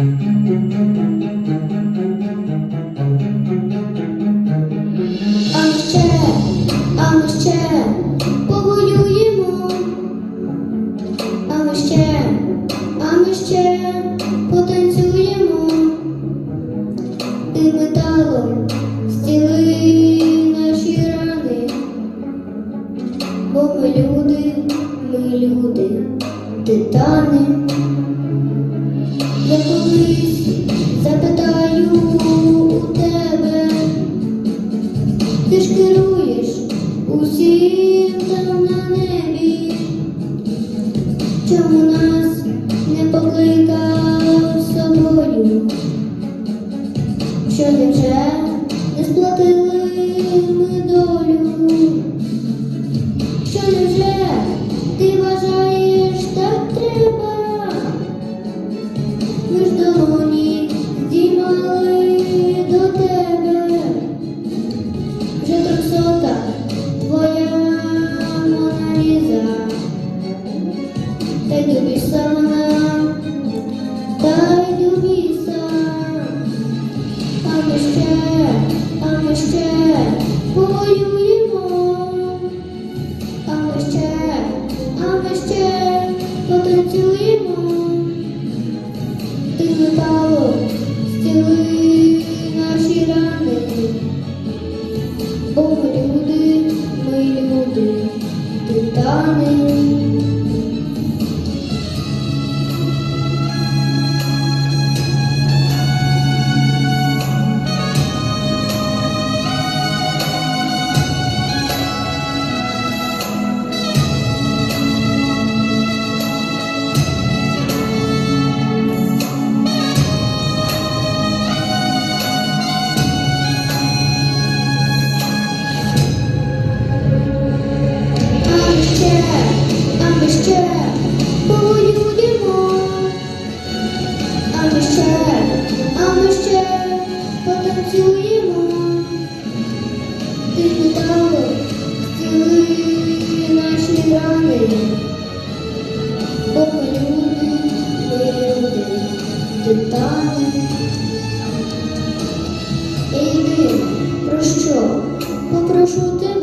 А ще, а ми ще повоюємо. А ми ще, а ми ще потанцюємо. Ти металом стіли наші рани. Бо ми люди, ми люди, титани. Запитаю у тебе. Ти ж керуєш усім на небі, чому нас не покликав з собою? Що ти вже не сплатили долю? Що невже ти вважаєш та до біса та до біса. А ми ще, а ми ще повоюємо, а ми ще, а ми ще потанцюємо. Ти металом стіли наші рани. Бо люди, ми люди, титани. Титани. Ей, про що? Попрошу тебе.